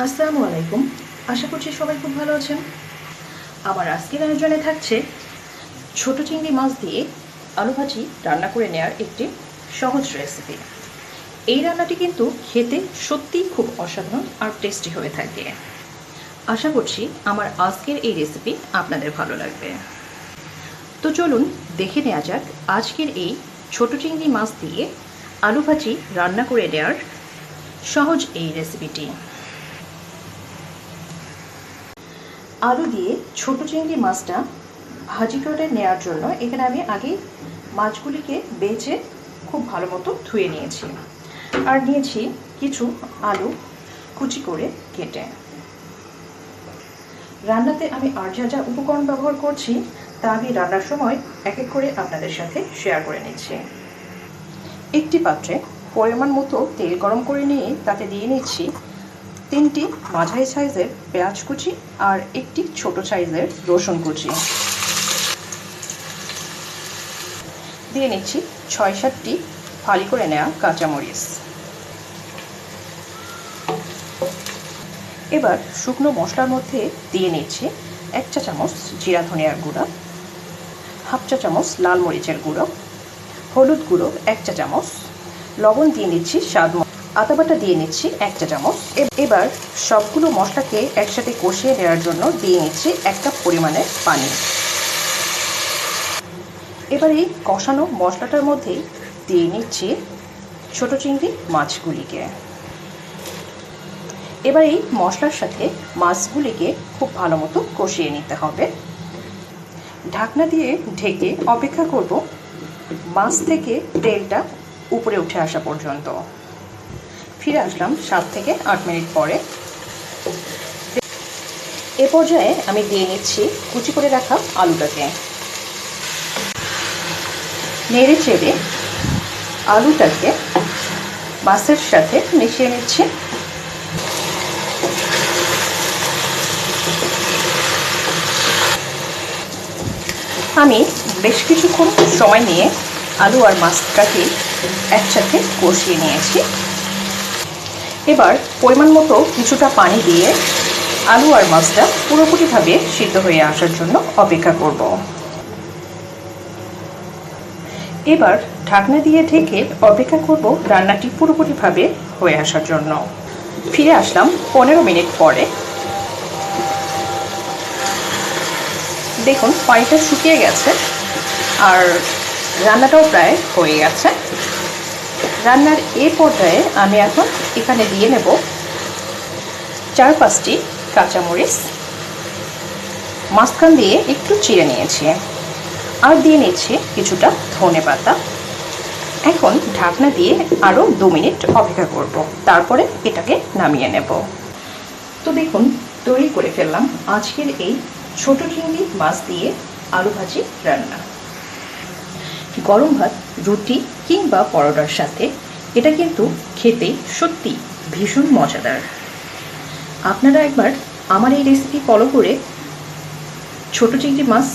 আসসালামু আলাইকুম। আশা করছি সবাই খুব ভালো আছেন। আমার আজকের আয়োজনে থাকছে ছোট চিংড়ি মাছ দিয়ে আলু ভাজি রান্না করে নেওয়ার একটি সহজ রেসিপি এই রান্নাটি কিন্তু খেতে সত্যিই খুব অসাধারণ আর টেস্টি হয়ে থাকে। আশা করছি আমার আজকের এই রেসিপি আপনাদের ভালো লাগবে। তো চলুন দেখে নেওয়া যাক আজকের এই ছোট চিংড়ি মাছ দিয়ে আলু ভাজি রান্না করে নেওয়ার সহজ এই রেসিপিটি আলু দিয়ে ছোট চিংড়ি মাছটা ভাজি করে নেওয়ার জন্য এখানে আমি আগে মাছগুলিকে বেছে খুব ভালো মতো ধুয়ে নিয়েছি। আর নিয়েছি কিছু আলু কুচি করে কেটে। রান্নাতে আমি আর যা যা উপকরণ ব্যবহার করছি, তা আমি রান্নার সময় এক এক করে আপনাদের সাথে শেয়ার করে নিচ্ছি। একটি পাত্রে পরিমাণ মতো তেল গরম করে নিয়ে তাতে দিয়ে নিচ্ছি তিনটি মাঝারি সাইজের পেঁয়াজ কুচি আর একটি ছোট সাইজের রসুন কুচি। দিয়ে নিচ্ছি ছয় সাতটি ফালি করে নেওয়া কাঁচামরিচ। এবার শুকনো মশলার মধ্যে দিয়ে নিচ্ছি এক চা চামচ জিরা ধনিয়ার গুঁড়া, হাফ চা চামচ লাল মরিচের গুঁড়ো, হলুদ গুঁড়ো এক চা চামচ, লবণ দিয়ে নিচ্ছি স্বাদ আদা বাটা দিয়ে নিচ্ছি এক চা চামচ। এবার সবগুলো মশলাকে একসাথে কষিয়ে নেওয়ার জন্য দিয়ে নিচ্ছি এক কাপ পরিমাণের পানি। এবার এই কষানো মশলাটার মধ্যেই দিয়ে নিচ্ছি ছোট চিংড়ি মাছগুলিকে। এবার এই মশলার সাথে মাছগুলিকে খুব ভালো মতো কষিয়ে নিতে হবে। ঢাকনা দিয়ে ঢেকে অপেক্ষা করব মাছ থেকে তেলটা উপরে উঠে আসা পর্যন্ত। ফিরে আসলাম সাত থেকে আট মিনিট পরে। এ পর্যায়ে আমি দিয়ে নিচ্ছি কুচি করে রাখা আলুটাকে। নেড়ে চেড়ে আলুটাকে মাছের সাথে মিশিয়ে নিচ্ছি। আমি বেশ কিছুক্ষণ সময় নিয়ে আলু আর মাছটাকে একসাথে কষিয়ে নিয়েছি। এবার পরিমাণ মতো কিছুটা পানি দিয়ে আলু আর মাছটা পুরোপুরিভাবে সিদ্ধ হয়ে আসার জন্য অপেক্ষা করব। এবার ঢাকনা দিয়ে ঢেকে অপেক্ষা করব রান্নাটি পুরোপুরিভাবে হয়ে আসার জন্য। ফিরে আসলাম পনেরো মিনিট পরে। দেখুন, পানিটা শুকিয়ে গেছে আর রান্নাটাও প্রায় হয়ে গেছে। রান্নার এ পর্যায়ে আমি এখন এখানে দিয়ে নেব চার পাঁচটি কাঁচামরিচ। মাঝখান দিয়ে একটু চিড়ে নিয়েছি। আর দিয়ে নিচ্ছি কিছুটা ধনে পাতা। এখন ঢাকনা দিয়ে আরও দু মিনিট অপেক্ষা করব। তারপরে এটাকে নামিয়ে নেব। তো দেখুন, তৈরি করে ফেললাম আজকের এই ছোট চিংড়ি মাছ দিয়ে আলু ভাজি রান্না। গরম ভাত, রুটি কিংবা পরোটার সাথে এটা কিন্তু খেতে সত্যি ভীষণ মজাদার। আপনারা একবার আমার এই রেসিপি ফলো করে ছোট চিংড়ি মাছ,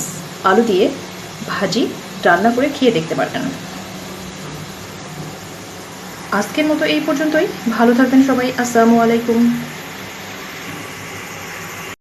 আলু দিয়ে ভাজি, রান্না করে খেয়ে দেখতে পারেন আজকের মতো এই পর্যন্তই। ভালো থাকবেন সবাই। আসসালামু আলাইকুম।